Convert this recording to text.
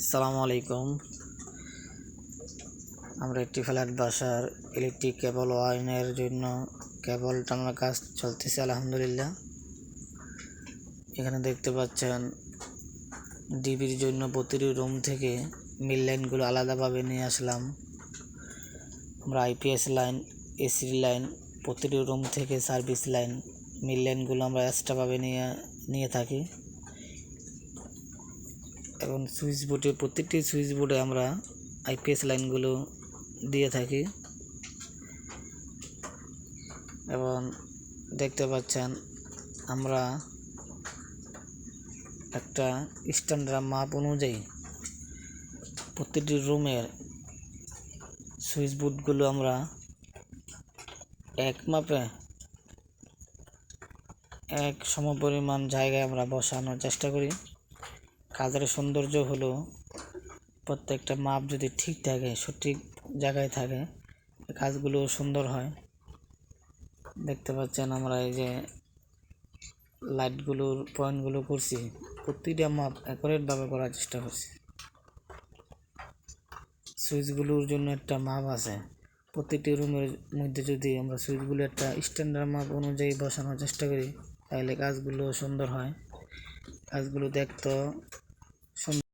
আসসালামু আলাইকুম। আমরা একটি ফ্ল্যাট বাসার ইলেকট্রিক কেবল ওয়ারিংয়ের জন্য কেবল টানার কাজ চলতেছে, আলহামদুলিল্লাহ। এখানে দেখতে পাচ্ছেন ডিবির জন্য প্রতিটি রুম থেকে মিল লাইনগুলো আলাদাভাবে নিয়ে আসলাম। আমরা আইপিএস লাইন, এসি লাইন, প্রতিটি রুম থেকে সার্ভিস লাইন, মিল লাইনগুলো আমরা এক্সট্রাভাবে নিয়ে নিয়ে থাকি। এবং সুইচ বোর্ডে, প্রত্যেকটি সুইচ বোর্ডে আমরা আইপিএস লাইনগুলো দিয়ে থাকি। এবং দেখতে পাচ্ছেন, আমরা একটা স্ট্যান্ডার্ড মাপ অনুযায়ী প্রতিটি রুমের সুইচ বোর্ডগুলো আমরা এক মাপে, এক সমপরিমাণ জায়গায় আমরা বসানোর চেষ্টা করি। কাজের সৌন্দর্য হলো প্রত্যেকটা মাপ যদি ঠিক থাকে, সঠিক জায়গায় থাকে, কাজগুলো সুন্দর হয়। দেখতে পাচ্ছেন আমরা এই যে লাইটগুলোর পয়েন্টগুলো করছি। প্রতিটা মাপ অ্যাকুরেটভাবে করার চেষ্টা করছি। সুইচগুলোর জন্য একটা মাপ আছে। প্রতিটি রুমের মধ্যে যদি আমরা সুইচগুলো একটা স্ট্যান্ডার্ড মাপ অনুযায়ী বসানোর চেষ্টা করি, তাহলে কাজগুলো সুন্দর হয়। কাজগুলো দেখতে সুন্দর